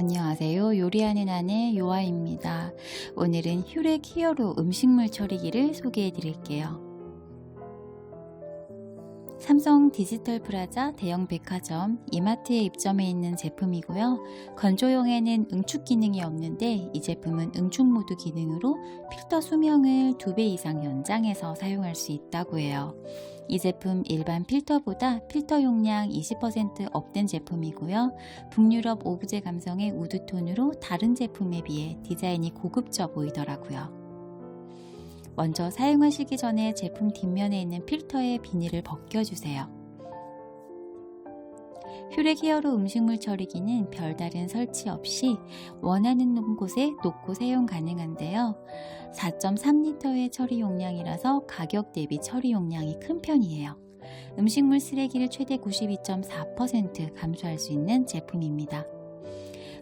안녕하세요. 요리하는 아내 요아입니다. 오늘은 hyu렉 히어로 음식물 처리기를 소개해 드릴게요. 삼성 디지털 프라자 대형 백화점 이마트에 입점해 있는 제품이고요. 건조용에는 응축 기능이 없는데 이 제품은 응축 모드 기능으로 필터 수명을 2배 이상 연장해서 사용할 수 있다고 해요. 이 제품 일반 필터보다 필터 용량 20% 업된 제품이고요. 북유럽 오브제 감성의 우드톤으로 다른 제품에 비해 디자인이 고급져 보이더라고요. 먼저 사용하시기 전에 제품 뒷면에 있는 필터의 비닐을 벗겨주세요. Hyu렉 히어로 음식물 처리기는 별다른 설치 없이 원하는 곳에 놓고 사용 가능한데요. 4.3리터의 처리 용량이라서 가격 대비 처리 용량이 큰 편이에요. 음식물 쓰레기를 최대 92.4% 감소할 수 있는 제품입니다.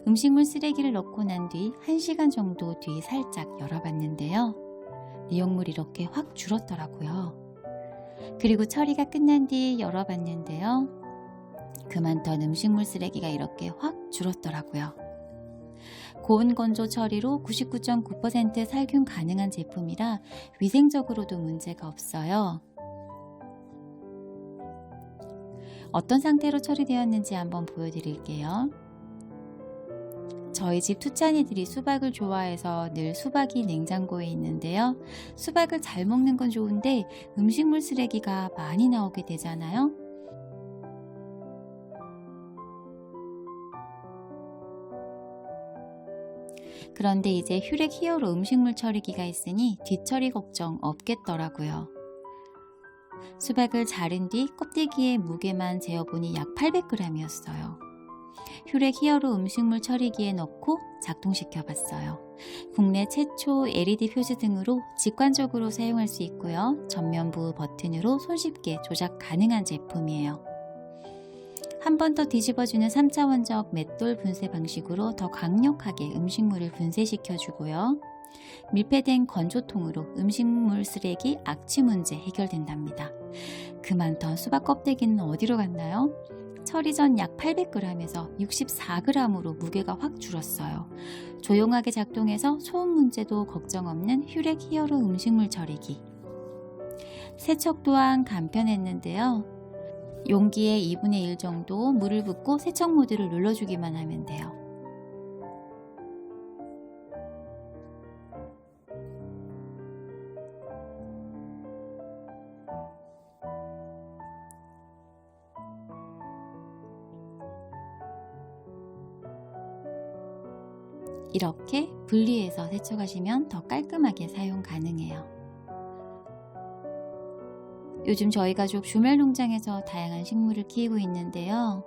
음식물 쓰레기를 넣고 난 뒤 1시간 정도 뒤 살짝 열어봤는데요. 내용물이 이렇게 확 줄었더라고요. 그리고 처리가 끝난 뒤 열어봤는데요. 그만던 음식물 쓰레기가 이렇게 확 줄었더라고요. 고온 건조 처리로 99.9% 살균 가능한 제품이라 위생적으로도 문제가 없어요. 어떤 상태로 처리되었는지 한번 보여드릴게요. 저희 집 투찬이들이 수박을 좋아해서 늘 수박이 냉장고에 있는데요. 수박을 잘 먹는 건 좋은데 음식물 쓰레기가 많이 나오게 되잖아요. 그런데 이제 hyu렉 히어로 음식물 처리기가 있으니 뒤처리 걱정 없겠더라고요. 수박을 자른 뒤 껍데기의 무게만 재어보니 약 800g이었어요. hyu렉 히어로 음식물 처리기에 넣고 작동시켜 봤어요. 국내 최초 LED 표지 등으로 직관적으로 사용할 수 있고요. 전면부 버튼으로 손쉽게 조작 가능한 제품이에요. 한 번 더 뒤집어주는 3차원적 맷돌 분쇄 방식으로 더 강력하게 음식물을 분쇄시켜 주고요. 밀폐된 건조통으로 음식물 쓰레기 악취 문제 해결된답니다. 그만던 수박 껍데기는 어디로 갔나요? 처리 전 약 800g에서 64g으로 무게가 확 줄었어요. 조용하게 작동해서 소음 문제도 걱정 없는 hyu렉 히어로 음식물 처리기. 세척 또한 간편했는데요. 용기에 2분의 1 정도 물을 붓고 세척 모드를 눌러주기만 하면 돼요. 이렇게 분리해서 세척하시면 더 깔끔하게 사용 가능해요. 요즘 저희 가족 주말 농장에서 다양한 식물을 키우고 있는데요.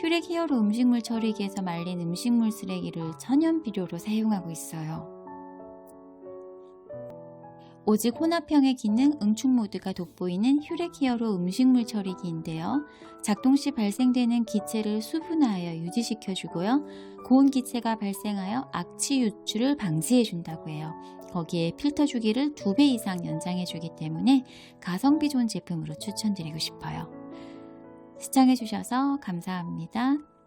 hyu렉 히어로 음식물 처리기에서 말린 음식물 쓰레기를 천연 비료로 사용하고 있어요. 오직 혼합형의 기능 응축 모드가 돋보이는 hyu렉 히어로 음식물 처리기인데요. 작동 시 발생되는 기체를 수분화하여 유지시켜 주고요. 고온 기체가 발생하여 악취 유출을 방지해 준다고 해요. 거기에 필터 주기를 2배 이상 연장해 주기 때문에 가성비 좋은 제품으로 추천드리고 싶어요. 시청해 주셔서 감사합니다.